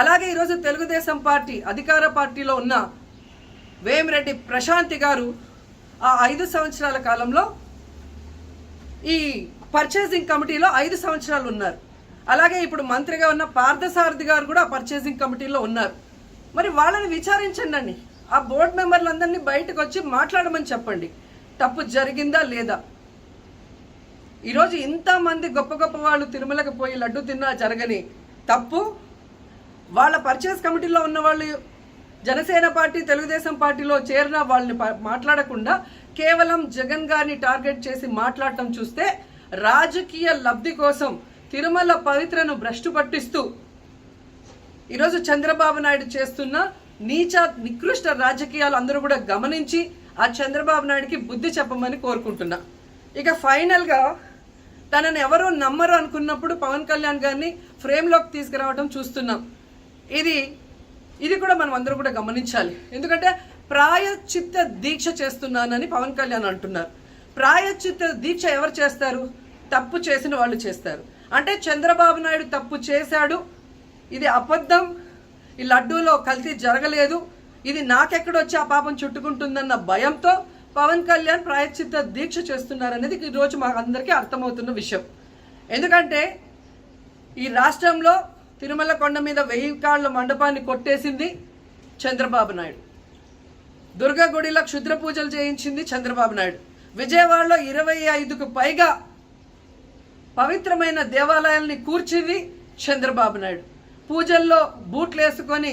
అలాగే ఈరోజు తెలుగుదేశం పార్టీ అధికార పార్టీలో ఉన్న వేమిరెడ్డి ప్రశాంతి గారు ఆ ఐదు సంవత్సరాల కాలంలో ఈ పర్చేసింగ్ కమిటీలో ఐదు సంవత్సరాలు ఉన్నారు. అలాగే ఇప్పుడు మంత్రిగా ఉన్న పార్థసారథి గారు కూడా పర్చేసింగ్ కమిటీలో ఉన్నారు. మరి వాళ్ళని విచారించండి అండి ఆ బోర్డు మెంబర్లందరినీ బయటకు వచ్చి మాట్లాడమని చెప్పండి. తప్పు జరిగిందా లేదా? ఈరోజు ఇంతమంది గొప్ప గొప్ప వాళ్ళు తిరుమలకు పోయి లడ్డు తిన్నా జరగని తప్పు వాళ్ళ పర్చేస్ కమిటీలో ఉన్న వాళ్ళు జనసేన పార్టీ తెలుగుదేశం పార్టీలో చేరిన వాళ్ళని మాట్లాడకుండా కేవలం జగన్ గారిని టార్గెట్ చేసి మాట్లాడటం చూస్తే రాజకీయ లబ్ధి కోసం తిరుమల పవిత్రను భ్రష్టు పట్టిస్తూ ఈరోజు చంద్రబాబు నాయుడు చేస్తున్న నీచ నికృష్ట రాజకీయాలు అందరూ కూడా గమనించి ఆ చంద్రబాబు నాయుడికి బుద్ధి చెప్పమని కోరుకుంటున్నా. ఇక ఫైనల్గా తనని ఎవరో నమ్మరు అనుకున్నప్పుడు పవన్ కళ్యాణ్ గారిని ఫ్రేమ్లోకి తీసుకురావడం చూస్తున్నాం. ఇది ఇది కూడా మనం అందరూ కూడా గమనించాలి. ఎందుకంటే ప్రాయశ్చిత్త దీక్ష చేస్తున్నానని పవన్ కళ్యాణ్ అంటున్నారు. ప్రాయశ్చిత్త దీక్ష ఎవరు చేస్తారు? తప్పు చేసిన వాళ్ళు చేస్తారు. అంటే చంద్రబాబు నాయుడు తప్పు చేశాడు ఇది అబద్ధం ఈ లడ్డూలో కల్తీ జరగలేదు ఇది నాకెక్కడొచ్చి ఆ పాపం చుట్టుకుంటుందన్న భయంతో పవన్ కళ్యాణ్ ప్రాయశ్చిత్త దీక్ష చేస్తున్నారనేది ఈరోజు మాకు అందరికీ అర్థమవుతున్న విషయం. ఎందుకంటే ఈ రాష్ట్రంలో తిరుమల కొండ మీద వెయ్యి కాళ్ళ మండపాన్ని కొట్టేసింది చంద్రబాబు నాయుడు. దుర్గా గుడిలో క్షుద్ర పూజలు చేయించింది చంద్రబాబు నాయుడు. విజయవాడలో ఇరవై ఐదుకు పైగా పవిత్రమైన దేవాలయాల్ని కూర్చింది చంద్రబాబు నాయుడు. పూజల్లో బూట్లు వేసుకొని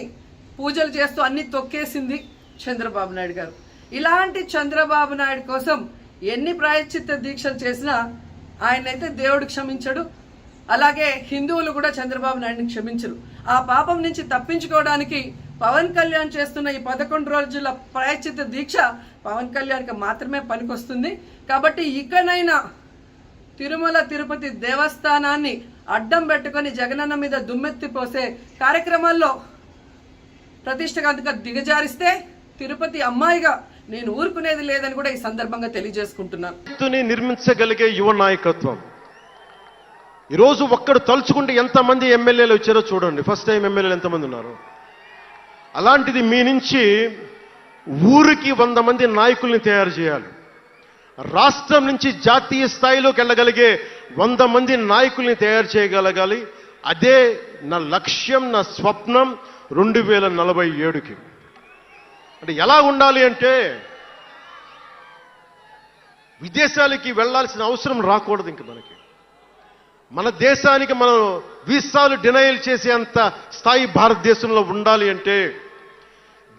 పూజలు చేస్తూ అన్ని తొక్కేసింది చంద్రబాబు నాయుడు గారు. ఇలాంటి చంద్రబాబు నాయుడు కోసం ఎన్ని ప్రాయశ్చిత్త దీక్షలు చేసినా ఆయనైతే దేవుడు క్షమించడు అలాగే హిందువులు కూడా చంద్రబాబు నాయుడిని క్షమించరు. ఆ పాపం నుంచి తప్పించుకోవడానికి పవన్ కళ్యాణ్ చేస్తున్న ఈ పదకొండు రోజుల ప్రాయచిత దీక్ష పవన్ కళ్యాణ్కి మాత్రమే పనికొస్తుంది. కాబట్టి ఇకనైనా తిరుమల తిరుపతి దేవస్థానాన్ని అడ్డం పెట్టుకొని జగనన్న మీద దుమ్మెత్తి పోసే కార్యక్రమాల్లో ప్రతిష్టగా దిగజారిస్తే తిరుపతి అమ్మాయిగా నేను ఊరుకునేది లేదని కూడా ఈ సందర్భంగా తెలియజేసుకుంటున్నాను. నిర్మించగలిగే యువ నాయకత్వం ఈరోజు ఒక్కడు తలుచుకుంటే ఎంతమంది ఎమ్మెల్యేలు వచ్చారో చూడండి. ఫస్ట్ టైం ఎమ్మెల్యేలు ఎంతమంది ఉన్నారు? అలాంటిది మీ నుంచి ఊరికి వంద మంది నాయకుల్ని తయారు చేయాలి. రాష్ట్రం నుంచి జాతీయ స్థాయిలోకి వెళ్ళగలిగే వంద మంది నాయకుల్ని తయారు చేయగలగాలి. అదే నా లక్ష్యం నా స్వప్నం రెండు వేల నలభై ఏడుకి. అంటే ఎలా ఉండాలి అంటే విదేశాలకి వెళ్ళాల్సిన అవసరం రాకూడదు ఇంక మనకి. మన దేశానికి మనం వీసాలు డినైల్ చేసేంత స్థాయి భారతదేశంలో ఉండాలి అంటే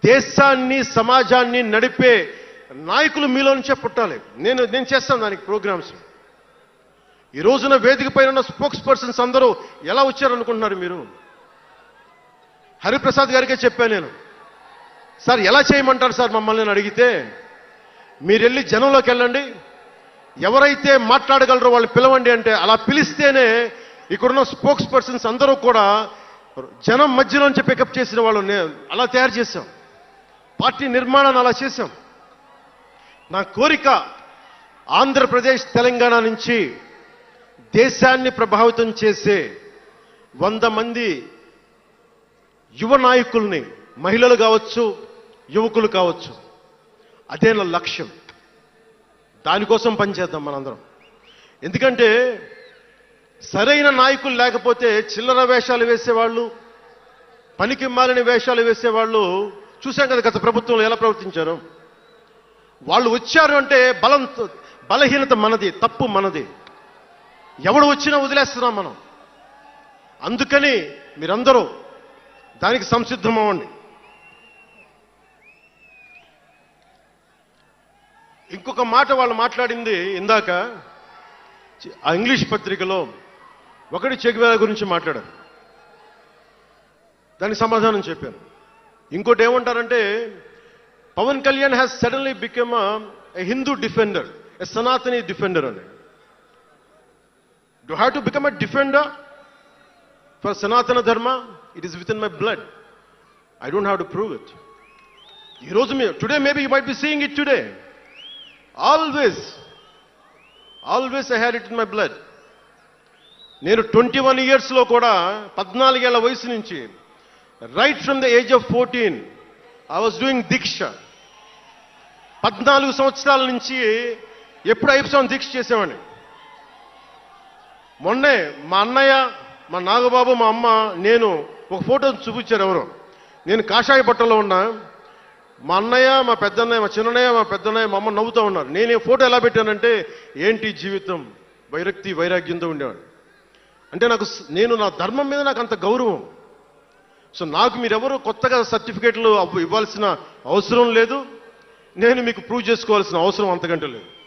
దేశాన్ని సమాజాన్ని నడిపే నాయకులు మీలో నుంచే పుట్టాలి. నేను నేను చేస్తాను దానికి ప్రోగ్రామ్స్. ఈ రోజున వేదిక పైన ఉన్న స్పోక్స్ పర్సన్స్ అందరూ ఎలా వచ్చారనుకుంటున్నారు మీరు? హరిప్రసాద్ గారికే చెప్పాను నేను. సార్ ఎలా చేయమంటారు సార్ మమ్మల్ని అడిగితే మీరు వెళ్ళి జనంలోకి వెళ్ళండి. ఎవరైతే మాట్లాడగలరో వాళ్ళు పిలవండి అంటే అలా పిలిస్తేనే ఇక్కడున్న స్పోక్స్ పర్సన్స్ అందరూ కూడా జనం మధ్యలోంచి పికప్ చేసిన వాళ్ళు అలా తయారు చేశాం. పార్టీ నిర్మాణాన్ని అలా చేశాం. నా కోరిక ఆంధ్రప్రదేశ్ తెలంగాణ నుంచి దేశాన్ని ప్రభావితం చేసే వంద మంది యువ నాయకుల్ని మహిళలు కావచ్చు యువకులు కావచ్చు. అదే నా లక్ష్యం. దానికోసం పనిచేద్దాం మనందరం. ఎందుకంటే సరైన నాయకులు లేకపోతే చిల్లర వేషాలు వేసేవాళ్ళు పనికి మాలిన వేషాలు వేసేవాళ్ళు చూశాం కదా గత ప్రభుత్వంలో ఎలా ప్రవర్తించారు. వాళ్ళు వచ్చారు అంటే బలం బలహీనత మనది తప్పు మనది. ఎవడు వచ్చినా వదిలేస్తున్నాం మనం. అందుకని మీరందరూ దానికి సంసిద్ధం అవ్వండి ఇంకొక మాట వాళ్ళు మాట్లాడింది ఇందాక. ఆ ఇంగ్లీష్ పత్రికలో ఒకటి చెగువేల గురించి మాట్లాడారు. దానికి సమాధానం చెప్పాను ఇంకోటి ఏమంటారంటే Pawan Kalyan has suddenly became a Hindu defender a Sanatani defender అని. Do have to become a defender for Sanatana Dharma it is with in my blood I don't have to prove it ఈ రోజు మీ today maybe you might be seeing it today always always I had it in my blood నేను twenty one ఇయర్స్లో కూడా పద్నాలుగేళ్ళ వయసు నుంచి right from the age of fourteen I was doing deeksha పద్నాలుగు సంవత్సరాల నుంచి ఎప్పుడు ఐదు దీక్ష చేసేవాడిని. మొన్నే మా అన్నయ్య మా నాగబాబు మా అమ్మ నేను ఒక ఫోటో చూపించారు ఎవరు. నేను కాషాయ బట్టలో ఉన్నా. మా అన్నయ్య మా పెద్దన్నయ్య మా చిన్నయ్య మా పెద్దన్నయ్య మా అమ్మ నవ్వుతూ ఉన్నారు. నేను ఈ ఫోటో ఎలా పెట్టానంటే ఏంటి జీవితం? వైరక్తి వైరాగ్యంతో ఉండేవాడు. అంటే నాకు నేను నా ధర్మం మీద నాకు అంత గౌరవం. సో నాకు మీరెవరు కొత్తగా సర్టిఫికేట్లు ఇవ్వాల్సిన అవసరం లేదు. నేను మీకు ప్రూవ్ చేసుకోవాల్సిన అవసరం అంతకంటే లేదు.